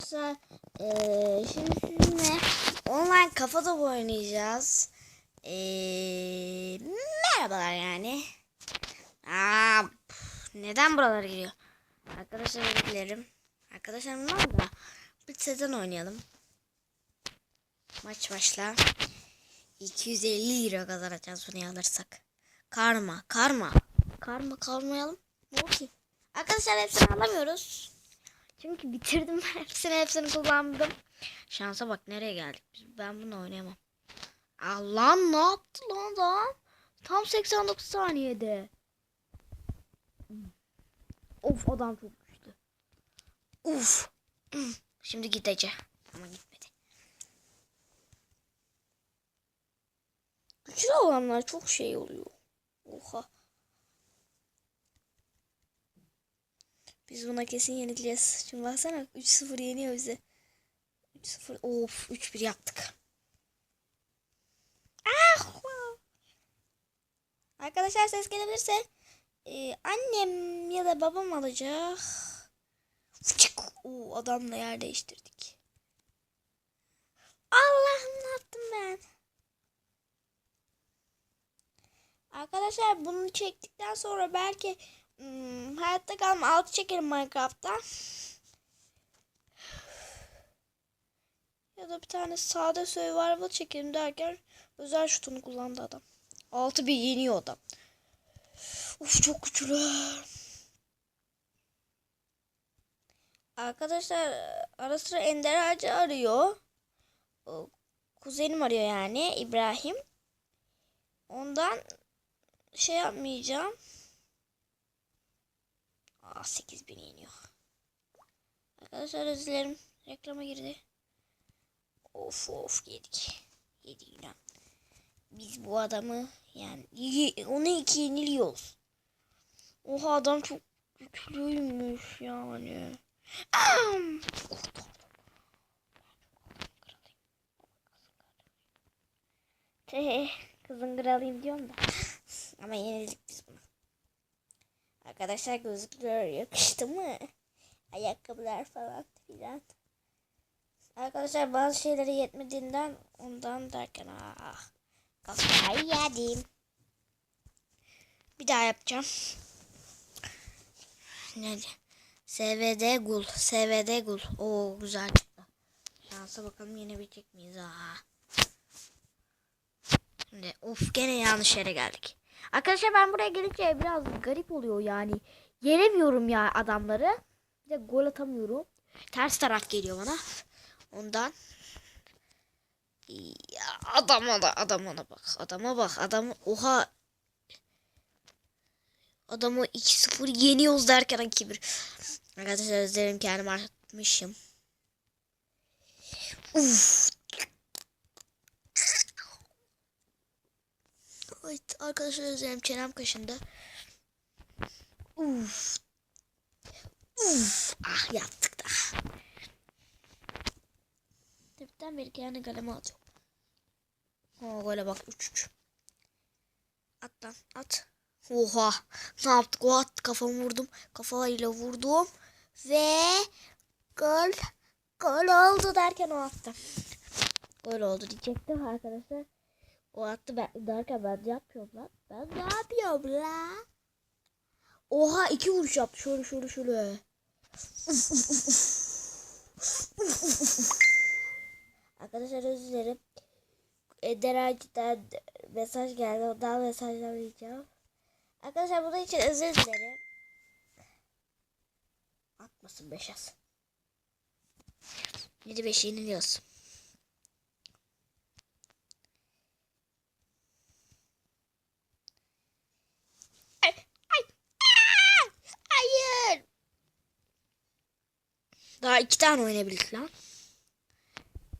Arkadaşlar eee, şimdi sizinle online kafa topu oynayacağız. Eee, merhabalar yani. Aa, neden buralara giriyor? Arkadaşlar dilerim. Arkadaşlarım var da bir sezon oynayalım. Maç başla. 250 lira kazanacağız bunu alırsak. Karma, karma. Karma kalmayalım. Ne ki? Arkadaşlar hepsini alamıyoruz. Çünkü bitirdim hepsini hepsini kullandım. Şansa bak nereye geldik. Ben bunu oynayamam. Allah ne yaptı lan adam? Tam 89 saniyede. Of adam çok güçlü. Uf. Şimdi gidecek. Ama gitmedi. Güçlü olanlar çok şey oluyor. Oha. Biz buna kesin yenileceğiz. Şimdi baksana 3-0 yeniyor bizi. 3-0 of 3-1 yaptık. Ah! Arkadaşlar ses gelebilirse e, annem ya da babam alacak. Fıçık! Oo, adamla yer değiştirdik. Allah'ım ne yaptım ben? Arkadaşlar bunu çektikten sonra belki Hmm, hayatta kalma altı çekerim Minecraft'ta. Ya da bir tane sade survival çekerim derken özel şutunu kullandı adam. Altı bir yeniyor adam. Uf çok güçlü. Arkadaşlar ara sıra Ender Ağacı arıyor. Kuzenim arıyor yani İbrahim. Ondan şey yapmayacağım. Aa 8000 iniyor. Arkadaşlar özür dilerim. Reklama girdi. Of of yedik. Yedik inan. Biz bu adamı yani onu iki yeniliyoruz. Oha adam çok güçlüymüş yani. Am! Kızın kralıyım diyorum da. Ama yenildik biz bunu. Arkadaşlar gözlükler yakıştı mı? Ayakkabılar falan filan. Arkadaşlar bazı şeylere yetmediğinden ondan derken ah kafayı yedim. Bir daha yapacağım. Ne? SVD Gul. SVD Gul. Oo güzel çıktı. Şansa bakalım yenebilecek miyiz? Aa. Şimdi of gene yanlış yere geldik. Arkadaşlar ben buraya gelince biraz garip oluyor yani. Yenemiyorum ya adamları. Bir de gol atamıyorum. Ters taraf geliyor bana. Ondan. Ya adama da adama da bak. Adama bak. Adam oha. Adamı 2-0 yeniyoruz derken 2-1. Arkadaşlar özlerim kendimi atmışım. Uf. Evet arkadaşlar özlerim çenem kaşındı. Uf. Uf. Ah yaptık da. Tepten beri kendi kaleme atıyorum. O gole bak 3-3. At lan at. Oha. Ne yaptık? O attı kafamı vurdum. Kafayla vurdum. Ve gol. Gol oldu derken o attı. Gol oldu diyecektim arkadaşlar. O attı ben derken ben ne yapıyorum lan? Ben ne yapıyorum lan? Oha iki vuruş yaptı. Şöyle şöyle şöyle. Arkadaşlar özür dilerim. Eder Ağacı'dan mesaj geldi. Ondan mesajlamayacağım. Arkadaşlar bunun için özür dilerim. Atmasın 5 az. 7-5 yeniliyoruz. Ay, ay, aa! Hayır. Daha iki tane oynayabildik lan.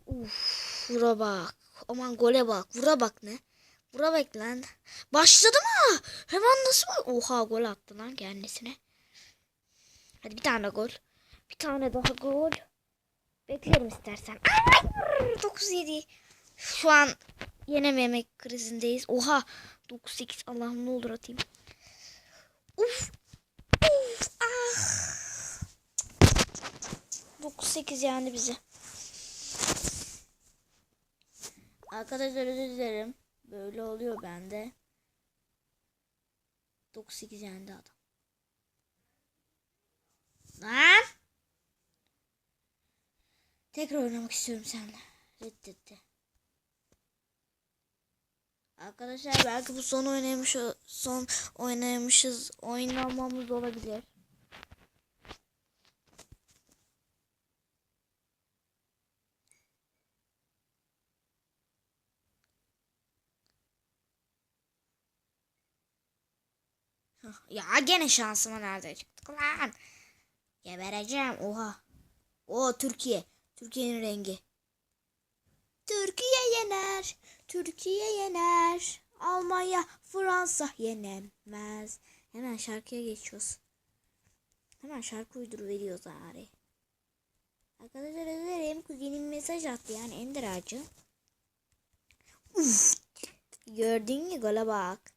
Uf, vura bak. Aman gole bak. Vura bak ne? Vura bak lan. Başladı mı? Hemen nasıl? Oha gol attı lan kendisine. Hadi bir tane gol. Bir tane daha gol. Beklerim istersen. Ay, 9-7. Şu an yenememek krizindeyiz. Oha 9-8 Allah'ım ne olur atayım. Uf. Uf. Ah. 9-8 yendi bizi. Arkadaşlar özür dilerim. Böyle oluyor bende. 9-8 yendi adam. Lan! Tekrar oynamak istiyorum seninle. Reddetti. Arkadaşlar belki bu son oynamış son oynamışız oynamamız olabilir. Ya gene şansıma nerede çıktık lan? Gebereceğim oha. O Türkiye. Türkiye'nin rengi. Türkiye yener. Türkiye yener. Almanya, Fransa yenemez. Hemen şarkıya geçiyoruz. Hemen şarkı uydur veriyoruz ari. Arkadaşlar özür dilerim. Kuzenim mesaj attı yani Ender Ağacı. Uf. Gördün mü gola bak.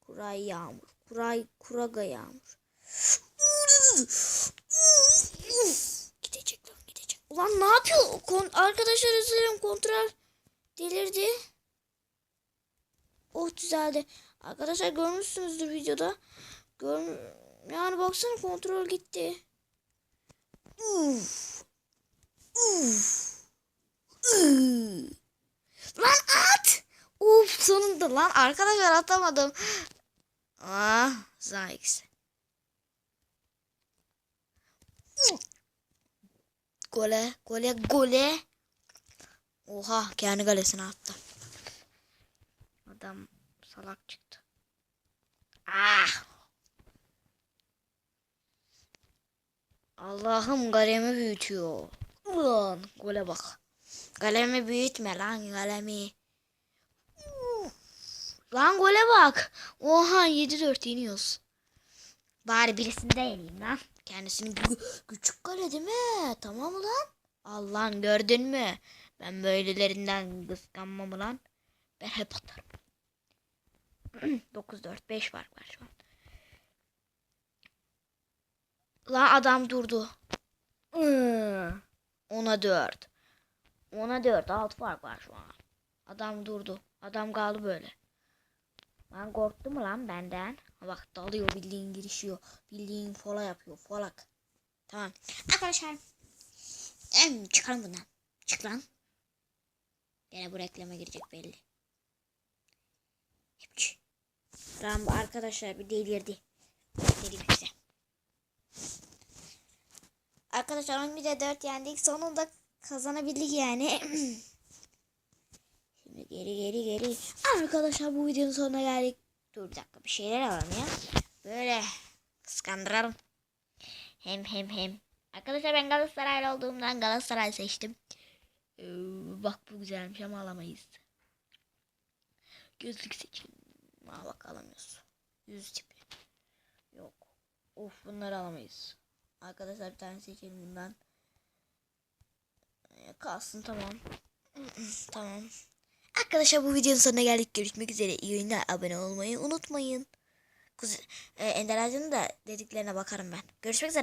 Kuray yağmur. Kuray kuraga yağmur. Gidecek lan gidecek. Ulan ne yapıyor? Kon Arkadaşlar özür dilerim kontrol delirdi. Oh düzeldi. Arkadaşlar görmüşsünüzdür videoda. Gör yani baksana kontrol gitti. Uf. Uf. Uf. Lan at. Uf sonunda lan arkadaşlar atamadım. Ah Zayx. Gole, gole, gole. Oha kendi galesine attı. Adam salak çıktı. Ah. Allah'ım galemi büyütüyor. Ulan gole bak. Galemi büyütme lan galemi. Lan gole bak. Oha 7-4 yeniyoruz. Bari birisinde yeneyim lan. Kendisini gü- küçük kale değil mi? Tamam lan. Allah'ın gördün mü? Ben böylelerinden kıskanmam lan. Ben hep atarım. 9-4 5 fark var şu an. Lan adam durdu. Ona 4. Ona 4 6 fark var şu an. Adam durdu. Adam kaldı böyle. Lan korktu mu lan benden? Bak dalıyor bildiğin girişiyor. Bildiğin fola yapıyor. Folak. Tamam. Arkadaşlar. Em, çıkalım bundan. Çık lan. Gene bu reklama girecek belli. Hepçi. Tamam arkadaşlar bir delirdi. Dedim size. Arkadaşlar 11'de 4 yendik. Sonunda kazanabildik yani. Geri geri geri. Arkadaşlar bu videonun sonuna geldik. Dur bir dakika bir şeyler alalım ya. Böyle kıskandıralım. Hem hem hem. Arkadaşlar ben Galatasaraylı olduğumdan Galatasaray seçtim. Ee, bak bu güzelmiş ama alamayız. Gözlük seçelim. Aa bak alamıyoruz. Yüz tipi. Yok. Of bunları alamayız. Arkadaşlar bir tane seçelim bundan. Ee, kalsın tamam. tamam. Arkadaşlar bu videonun sonuna geldik. Görüşmek üzere. İyi oyunlar. Abone olmayı unutmayın. Kuz e, Ender Ağacı'nın da dediklerine bakarım ben. Görüşmek üzere.